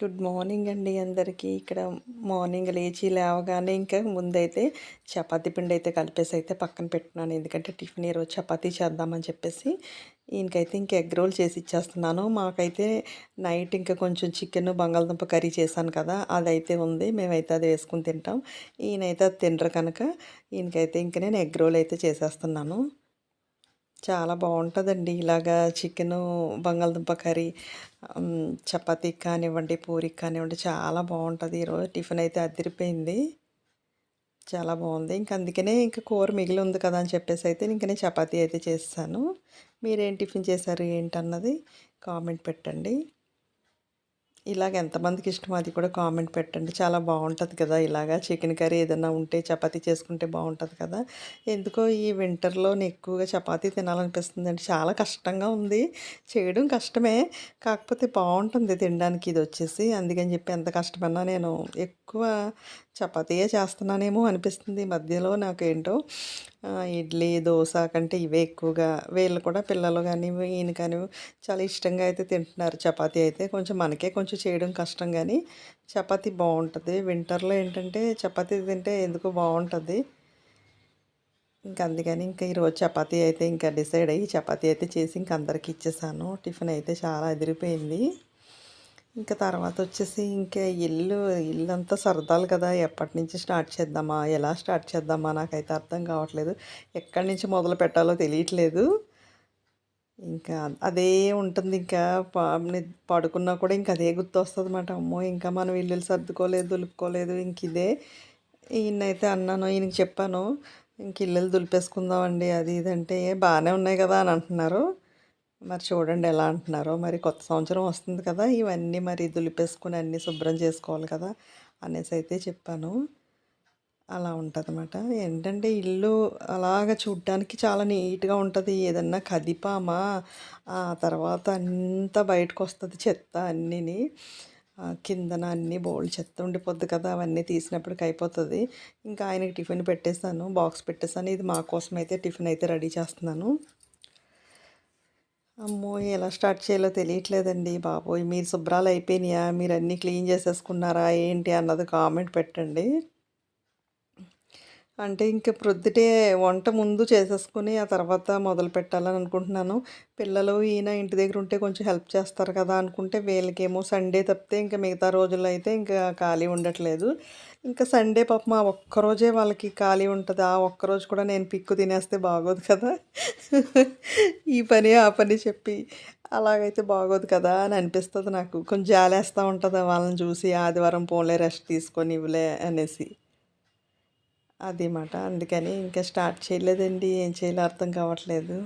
Good morning అండి అందరికీ. ఇక్కడ మార్నింగ్ లేచి లేవగానే ఇంకా ముందైతే చపాతీ పిండి అయితే కలిపేసి అయితే పక్కన పెట్టినాను ఎందుకంటే టిఫిన్ ఈరోజు చపాతీ చేద్దామని చెప్పేసి ఈయనకైతే ఇంక ఎగ్ రోల్ చేసి ఇచ్చేస్తున్నాను. మాకైతే నైట్ ఇంకా కొంచెం చికెన్ బంగాళదుంప కర్రీ చేశాను కదా అదైతే ఉంది. మేమైతే అది వేసుకుని తింటాం. ఈయనైతే అది తినరు కనుక ఈయనకైతే ఇంక నేను ఎగ్ రోల్ అయితే చేసేస్తున్నాను. చాలా బాగుంటుందండి. ఇలాగా చికెను బంగాళదుంప కర్రీ చపాతీకి కానివ్వండి పూరికి కానివ్వండి చాలా బాగుంటుంది. ఈరోజు టిఫిన్ అయితే అదిరిపోయింది. చాలా బాగుంది. ఇంక అందుకనే ఇంకా కూర మిగిలి ఉంది కదా అని చెప్పేసి అయితే ఇంక నేను చపాతీ అయితే చేస్తాను. మీరేం టిఫిన్ చేశారు ఏంటన్నది కామెంట్ పెట్టండి. ఇలాగ ఎంతమందికి ఇష్టం అది కూడా కామెంట్ పెట్టండి. చాలా బాగుంటుంది కదా ఇలాగా. చికెన్ కర్రీ ఏదైనా ఉంటే చపాతీ చేసుకుంటే బాగుంటుంది కదా. ఎందుకో ఈ వింటర్లో ఎక్కువగా చపాతీ తినాలనిపిస్తుంది అండి చాలా కష్టంగా ఉంది. చేయడం కష్టమే. కాకపోతే బాగుంటుంది తినడానికి ఇది వచ్చేసి. అందుకని చెప్పి ఎంత కష్టమన్నా నేను ఎక్కువ చపాతీయే చేస్తున్నానేమో అనిపిస్తుంది మధ్యలో నాకు ఏంటో ఇడ్లీ దోశ కంటే ఇవే ఎక్కువగా. వీళ్ళు కూడా పిల్లలు కానీ ఈయన కానీ చాలా ఇష్టంగా అయితే తింటున్నారు. చపాతీ అయితే కొంచెం మనకే కొంచెం చేయడం కష్టం కానీ చపాతీ బాగుంటుంది. వింటర్లో ఏంటంటే చపాతీ తింటే ఎందుకు బాగుంటుంది. ఇంకా అందుకని ఇంకా ఈరోజు చపాతీ అయితే ఇంకా డిసైడ్ అయ్యి చపాతీ అయితే చేసి ఇంక అందరికి ఇచ్చేసాను. టిఫిన్ అయితే చాలా అదిరిపోయింది. ఇంకా తర్వాత వచ్చేసి ఇంకా ఇల్లు ఇల్లు అంతా సరదాలు కదా. ఎప్పటి నుంచి స్టార్ట్ చేద్దామా? ఎలా స్టార్ట్ చేద్దామా? నాకైతే అర్థం కావట్లేదు. ఎక్కడి నుంచి మొదలు పెట్టాలో తెలియట్లేదు. ఇంకా అదే ఉంటుంది. ఇంకా పడుకున్నా కూడా ఇంకా అదే గుర్తు వస్తుంది అన్నమాట అమ్మో ఇంకా మనం ఇల్లు సర్దుకోలేదు దులుపుకోలేదు ఇంక ఇదే. ఈయనైతే అన్నాను ఈయనకి చెప్పాను ఇంక ఇల్లులు దులిపేసుకుందామండి అది ఇదంటే బాగానే ఉన్నాయి కదా అని అంటున్నారు. మరి చూడండి ఎలా అంటున్నారో. మరి కొత్త సంవత్సరం వస్తుంది కదా ఇవన్నీ మరి దులిపేసుకుని అన్నీ శుభ్రం చేసుకోవాలి కదా అనేసి అయితే చెప్పాను. అలా ఉంటుంది అన్నమాట ఏంటంటే ఇల్లు అలాగ చూడ్డానికి చాలా నీట్గా ఉంటుంది. ఏదన్నా కదిపామా ఆ తర్వాత అంతా బయటకు వస్తుంది చెత్త అన్నీని. కిందన అన్నీ బోల్డ్ చెత్త ఉండిపోద్ది కదా అవన్నీ తీసినప్పటికి అయిపోతుంది. ఇంకా ఆయనకి టిఫిన్ పెట్టేస్తాను బాక్స్ పెట్టేస్తాను ఇది మా కోసం అయితే టిఫిన్ అయితే రెడీ చేస్తున్నాను. అమ్మో ఎలా స్టార్ట్ చేయాలో తెలియట్లేదండి బాబోయ్. మీరు శుభ్రాలు అయిపోయినాయా? మీరు అన్నీ క్లీన్ చేసేసుకున్నారా? ఏంటి అన్నది కామెంట్ పెట్టండి. అంటే ఇంక ప్రొద్దుటే వంట ముందు చేసేసుకుని ఆ తర్వాత మొదలు పెట్టాలని అనుకుంటున్నాను. పిల్లలు ఈయన ఇంటి దగ్గర ఉంటే కొంచెం హెల్ప్ చేస్తారు కదా అనుకుంటే వీళ్ళకేమో సండే తప్పితే ఇంకా మిగతా రోజుల్లో అయితే ఇంకా ఖాళీ ఉండట్లేదు. ఇంకా సండే పాపం ఆ ఒక్కరోజే వాళ్ళకి ఖాళీ ఉంటుంది. ఆ ఒక్కరోజు కూడా నేను పిక్కు తినేస్తే బాగోదు కదా. ఈ పని ఆ పని చెప్పి అలాగైతే బాగోదు కదా అని అనిపిస్తుంది నాకు. కొంచెం జాలేస్తూ ఉంటుంది వాళ్ళని చూసి ఆదివారం పోలే రెస్ట్ తీసుకొని ఇవ్వలే అనేసి. అది మాట. అందుకని ఇంకా స్టార్ట్ చేయలేదండి. ఏం చేయాలో అర్థం కావట్లేదు.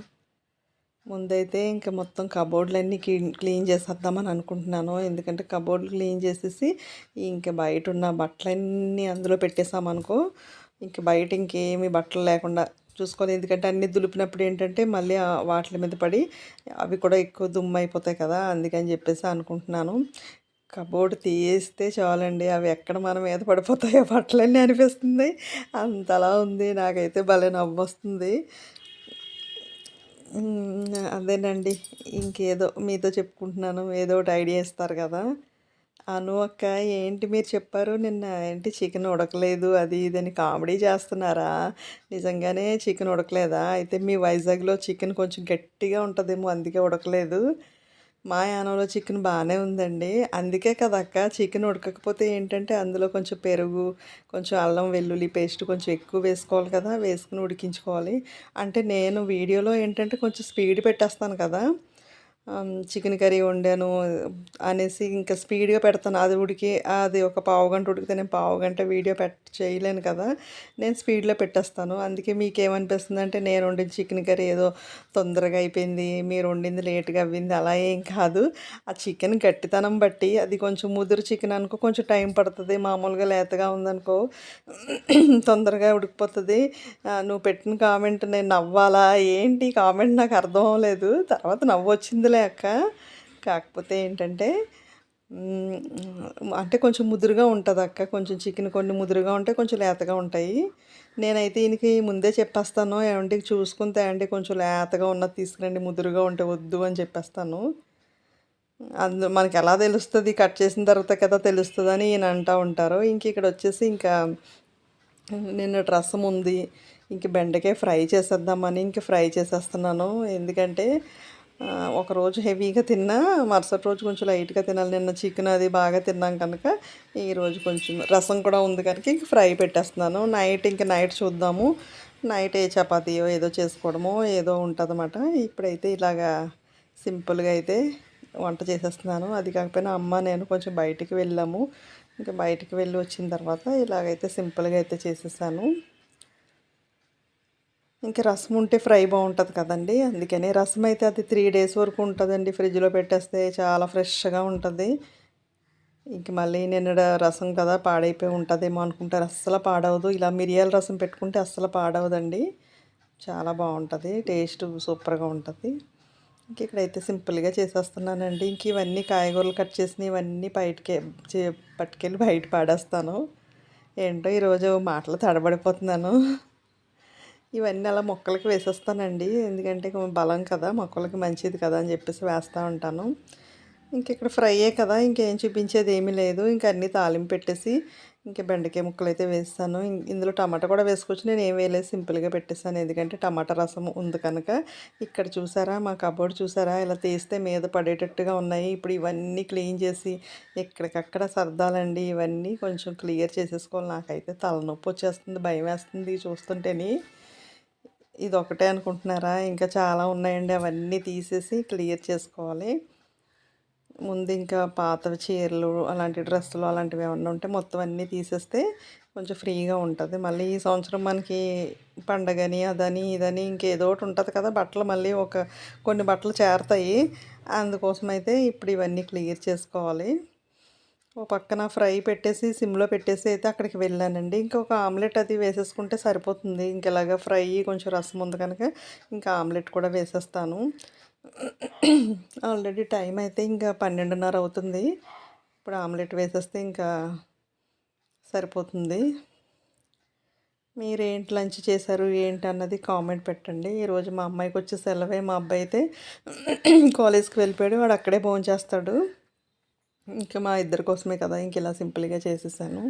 ముందైతే ఇంకా మొత్తం కబోర్డ్లన్నీ క్లీన్ క్లీన్ చేసేద్దామని అనుకుంటున్నాను. ఎందుకంటే కబోర్డ్లు క్లీన్ చేసేసి ఇంకా బయట ఉన్న బట్టలన్నీ అందులో పెట్టేసామనుకో ఇంక బయట ఇంకేమీ బట్టలు లేకుండా చూసుకోవాలి. ఎందుకంటే అన్నీ దులిపినప్పుడు ఏంటంటే మళ్ళీ వాటి మీద పడి అవి కూడా ఎక్కువ దుమ్ము అయిపోతాయి కదా. అందుకని చెప్పేసి అనుకుంటున్నాను. కబోర్డ్ తీయేస్తే చాలండి. అవి ఎక్కడ మన మీద పడిపోతాయో బట్టలన్నీ అనిపిస్తుంది. అంతలా ఉంది. నాకైతే భలే నవ్వు వస్తుంది అదేనండి. ఇంకేదో మీతో చెప్పుకుంటున్నాను. ఏదో ఒకటి ఐడియా ఇస్తారు కదా. అను అక్క ఏంటి మీరు చెప్పారు? నిన్న ఏంటి చికెన్ ఉడకలేదు? అది ఇదని కామెడీ చేస్తున్నారా? నిజంగానే చికెన్ ఉడకలేదా? అయితే మీ వైజాగ్లో చికెన్ కొంచెం గట్టిగా ఉంటుందేమో అందుకే ఉడకలేదు. మా యానంలో చికెన్ బాగానే ఉందండి. అందుకే కదక్క చికెన్ ఉడకకపోతే ఏంటంటే అందులో కొంచెం పెరుగు కొంచెం అల్లం వెల్లుల్లి పేస్ట్ కొంచెం ఎక్కువ వేసుకోవాలి కదా వేసుకుని ఉడికించుకోవాలి. అంటే నేను వీడియోలో ఏంటంటే కొంచెం స్పీడ్ పెట్టేస్తాను కదా చికెన్ కర్రీ వండాను అనేసి ఇంకా స్పీడ్గా పెడతాను. అది ఉడికి అది ఒక పావు గంట ఉడికితే నేను పావు గంట వీడియో పెట్ చేయలేను కదా. నేను స్పీడ్లో పెట్టేస్తాను. అందుకే మీకు ఏమనిపిస్తుంది అంటే నేను వండిన చికెన్ కర్రీ ఏదో తొందరగా అయిపోయింది మీరు వండింది లేట్గా అవ్వింది అలా ఏం కాదు. ఆ చికెన్ గట్టితనం బట్టి అది కొంచెం ముదురు చికెన్ అనుకో కొంచెం టైం పడుతుంది. మామూలుగా లేతగా ఉందనుకో తొందరగా ఉడికిపోతుంది. నువ్వు పెట్టిన కామెంట్ నేను నవ్వాలా? ఏంటి కామెంట్? నాకు అర్థం అవ్వలేదు. తర్వాత నవ్వు వచ్చింది అక్క కాకపోతే ఏంటంటే అంటే కొంచెం ముదురుగా ఉంటుంది అక్క కొంచెం చికెన్ కొన్ని ముదురుగా ఉంటాయి కొంచెం లేతగా ఉంటాయి. నేనైతే ఈయనకి ముందే చెప్పేస్తాను. ఏమంటే చూసుకుని తేండి కొంచెం లేతగా ఉన్నది తీసుకురండి ముదురుగా ఉంటే వద్దు అని చెప్పేస్తాను. అందు మనకి ఎలా తెలుస్తుంది? కట్ చేసిన తర్వాత కదా తెలుస్తుందని ఈయన అంటూ ఉంటారు. ఇంక ఇక్కడ వచ్చేసి ఇంకా నిన్న రసం ఉంది. ఇంక బెండకాయ ఫ్రై చేసేద్దామని ఇంక ఫ్రై చేసేస్తున్నాను. ఎందుకంటే ఒకరోజు హెవీగా తిన్నా మరుసటి రోజు కొంచెం లైట్గా తినాలి. నిన్న చికెన్ అది బాగా తిన్నాం కనుక ఈరోజు కొంచెం రసం కూడా ఉంది కనుక ఇంక ఫ్రై పెట్టేస్తున్నాను. నైట్ ఇంక నైట్ చూద్దాము. నైట్ ఏ చపాతీయో ఏదో చేసుకోవడమో ఏదో ఉంటుందన్నమాట. ఇప్పుడైతే ఇలాగా సింపుల్గా అయితే వంట చేసేస్తున్నాను. అది కాకపోయినా అమ్మ నేను కొంచెం బయటికి వెళ్ళాము. ఇంకా బయటికి వెళ్ళి వచ్చిన తర్వాత ఇలాగైతే సింపుల్గా అయితే చేసేసాను. ఇంకా రసం ఉంటే ఫ్రై బాగుంటుంది కదండి. అందుకని రసం అయితే అది త్రీ డేస్ వరకు ఉంటుందండి. ఫ్రిడ్జ్లో పెట్టేస్తే చాలా ఫ్రెష్గా ఉంటుంది. ఇంక మళ్ళీ నిన్న రసం కదా పాడైపోయి ఉంటుందేమో అనుకుంటారు. అస్సలు పాడవదు. ఇలా మిరియాల రసం పెట్టుకుంటే అస్సలు పాడవదండి. చాలా బాగుంటుంది. టేస్ట్ సూపర్గా ఉంటుంది. ఇంక ఇక్కడైతే సింపుల్గా చేసేస్తున్నానండి. ఇంక ఇవన్నీ కాయగూరలు కట్ చేసిన ఇవన్నీ బయటకి చే- పట్టుకెళ్ళి బయట పాడేస్తాను. ఏంటో ఈరోజు మాటలు తడబడిపోతున్నాను. ఇవన్నీ అలా మొక్కలకి వేసేస్తానండి. ఎందుకంటే బలం కదా మొక్కలకి మంచిది కదా అని చెప్పేసి వేస్తూ ఉంటాను. ఇంక ఇక్కడ ఫ్రైయే కదా ఇంకేం చూపించేది ఏమీ లేదు. ఇంక అన్నీ తాలింపు పెట్టేసి ఇంకా బెండకాయ ముక్కలు అయితే వేస్తాను ఇందులో టమాటా కూడా వేసుకోవచ్చు. నేను ఏం వేయలేదు సింపుల్గా పెట్టేస్తాను ఎందుకంటే టమాటా రసం ఉంది కనుక. ఇక్కడ చూసారా మా కబోర్డ్ చూసారా? ఇలా తీస్తే మీద పడేటట్టుగా ఉన్నాయి. ఇప్పుడు ఇవన్నీ క్లీన్ చేసి ఎక్కడికక్కడ సర్దాలండి ఇవన్నీ. కొంచెం క్లియర్ చేసేసుకోవాలి. నాకైతే తలనొప్పి వచ్చేస్తుంది భయం వేస్తుంది చూస్తుంటేనే. ఇది ఒకటే అనుకుంటున్నారా? ఇంకా చాలా ఉన్నాయండి. అవన్నీ తీసేసి క్లియర్ చేసుకోవాలి. ముందు ఇంకా పాత చీరలు అలాంటి డ్రెస్సులు అలాంటివి ఏమన్నా ఉంటే మొత్తం అన్నీ తీసేస్తే కొంచెం ఫ్రీగా ఉంటుంది. మళ్ళీ ఈ సంవత్సరం మనకి పండగని అదని ఇదని ఇంకేదో ఒకటి ఉంటుంది కదా. బట్టలు మళ్ళీ ఒక కొన్ని బట్టలు చేరతాయి. అందుకోసం అయితే ఇప్పుడు ఇవన్నీ క్లియర్ చేసుకోవాలి. ఓ పక్కన ఫ్రై పెట్టేసి సిమ్లో పెట్టేసి అయితే అక్కడికి వెళ్ళానండి. ఇంకొక ఆమ్లెట్ అది వేసేసుకుంటే సరిపోతుంది. ఇంకెలాగా ఫ్రై కొంచెం రసం ఉంది కనుక ఇంకా ఆమ్లెట్ కూడా వేసేస్తాను. ఆల్రెడీ టైం అయితే ఇంకా పన్నెండున్నర అవుతుంది. ఇప్పుడు ఆమ్లెట్ వేసేస్తే ఇంకా సరిపోతుంది. మీరేంటి లంచ్ చేశారు? ఏంటి అన్నది కామెంట్ పెట్టండి. ఈరోజు మా అమ్మాయికి వచ్చే సెలవే. మా అబ్బాయి అయితే కాలేజ్కి వెళ్ళిపోయాడు. వాడు అక్కడే భోజనం చేస్తాడు ఇంకా మా ఇద్దరి కోసమే కదా ఇంక ఇలా సింపుల్గా చేసేసాను.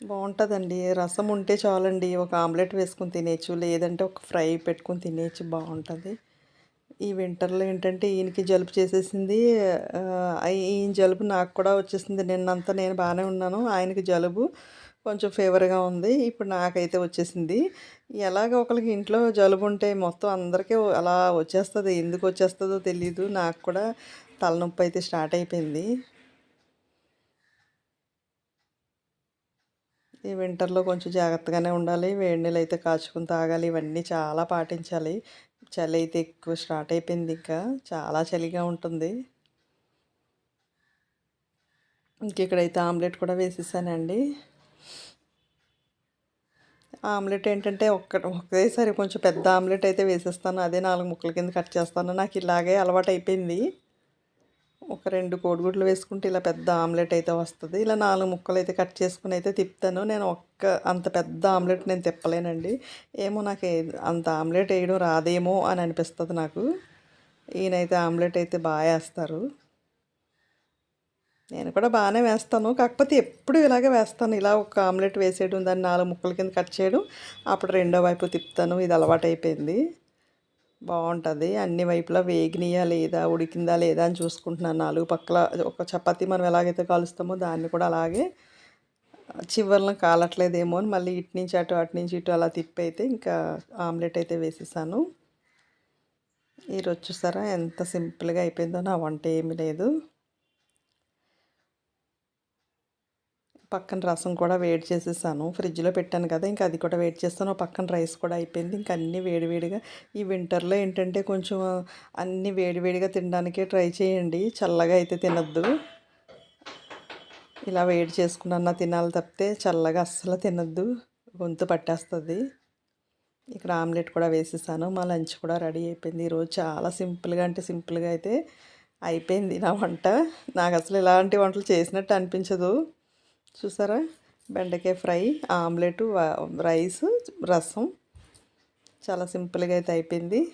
బాగుంటుందండి రసం ఉంటే చాలండి. ఒక ఆమ్లెట్ వేసుకుని తినేయచ్చు లేదంటే ఒక ఫ్రై పెట్టుకుని తినేయచ్చు బాగుంటుంది ఈ వింటర్లో ఏంటంటే ఈయనకి జలుబు చేసేసింది. ఈయన జలుబు నాకు కూడా వచ్చేసింది. నిన్నంతా నేను బాగానే ఉన్నాను. ఆయనకి జలుబు కొంచెం ఫేవర్గా ఉంది. ఇప్పుడు నాకైతే వచ్చేసింది. ఎలాగ ఒకరికి ఇంట్లో జలుబు ఉంటే మొత్తం అందరికీ అలా వచ్చేస్తుంది. ఎందుకు వచ్చేస్తుందో తెలీదు. నాకు కూడా తలనొప్పి అయితే స్టార్ట్ అయిపోయింది. ఈ వింటర్లో కొంచెం జాగ్రత్తగానే ఉండాలి. వేడి నీళ్ళు అయితే కాచుకుని తాగాలి. ఇవన్నీ చాలా పాటించాలి. చలి అయితే ఎక్కువ స్టార్ట్ అయిపోయింది ఇంకా. చాలా చలిగా ఉంటుంది. ఇంక ఇక్కడైతే ఆమ్లెట్ కూడా వేసేసానండి. ఆమ్లెట్ ఏంటంటే ఒక్క ఒకేసారి కొంచెం పెద్ద ఆమ్లెట్ అయితే వేసేస్తాను. అదే నాలుగు ముక్కల కింద కట్ చేస్తాను. నాకు ఇలాగే అలవాటు అయిపోయింది. ఒక రెండు కోడిగుడ్లు వేసుకుంటే ఇలా పెద్ద ఆమ్లెట్ అయితే వస్తుంది. ఇలా నాలుగు ముక్కలు అయితే కట్ చేసుకుని అయితే తిప్పుతాను. నేను ఒక్క అంత పెద్ద ఆమ్లెట్ నేను తిప్పలేనండి. ఏమో నాకు అంత ఆమ్లెట్ వేయడం రాదేమో అని అనిపిస్తుంది నాకు. ఈయనైతే ఆమ్లెట్ అయితే బాగా వేస్తారు. నేను కూడా బాగానే వేస్తాను. కాకపోతే ఎప్పుడు ఇలాగే వేస్తాను. ఇలా ఒక ఆమ్లెట్ వేసేయడం దాన్ని నాలుగు ముక్కల కింద కట్ చేయడం అప్పుడు రెండో వైపు తిప్పుతాను. ఇది అలవాటు అయిపోయింది బాగుంటుంది. అన్ని వైపులా వేగినయా లేదా ఉడికిందా లేదా అని చూసుకుంటున్నాను. నాలుగు పక్కల ఒక చపాతీ మనం ఎలాగైతే కాలుస్తామో దాన్ని కూడా అలాగే చివరిలో కాలట్లేదేమో అని మళ్ళీ ఇటు నుంచి అటు అటు నుంచి ఇటు అలా తిప్పి అయితే ఇంకా ఆమ్లెట్ అయితే వేసేసాను. ఈరోజు చూసారా ఎంత సింపుల్గా అయిపోయిందో. నా వంట ఏమీ లేదు. పక్కన రసం కూడా వేడి చేసేసాను. ఫ్రిడ్జ్లో పెట్టాను కదా ఇంకా అది కూడా వేడి చేస్తాను. పక్కన రైస్ కూడా అయిపోయింది. ఇంకా అన్నీ వేడివేడిగా ఈ వింటర్లో ఏంటంటే కొంచెం అన్నీ వేడివేడిగా తినడానికే ట్రై చేయండి. చల్లగా అయితే తినద్దు. ఇలా వేడి చేసుకున్నా తినాలి తప్పితే చల్లగా అస్సలు తినద్దు. గొంతు పట్టేస్తుంది. ఇక్కడ ఆమ్లెట్ కూడా వేసేసాను. మా లంచ్ కూడా రెడీ అయిపోయింది. ఈరోజు చాలా సింపుల్గా అంటే సింపుల్గా అయితే అయిపోయింది నా వంట. నాకు అసలు ఇలాంటి వంటలు చేసినట్టు అనిపించదు. చూసారా? బెండకాయ ఫ్రై ఆమ్లెట్ రైస్ రసం. చాలా సింపుల్గా అయితే అయిపోయింది.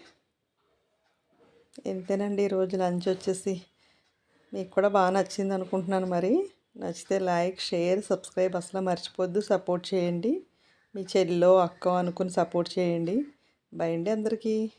ఇంతేనండి ఈరోజు లంచ్ వచ్చేసి. మీకు కూడా బాగా నచ్చింది అనుకుంటున్నాను మరి. నచ్చితే లైక్ షేర్ సబ్స్క్రైబ్ అసలు మర్చిపోద్దు. సపోర్ట్ చేయండి. మీ చెల్లో అక్క అనుకుని సపోర్ట్ చేయండి. బై అండి అందరికీ.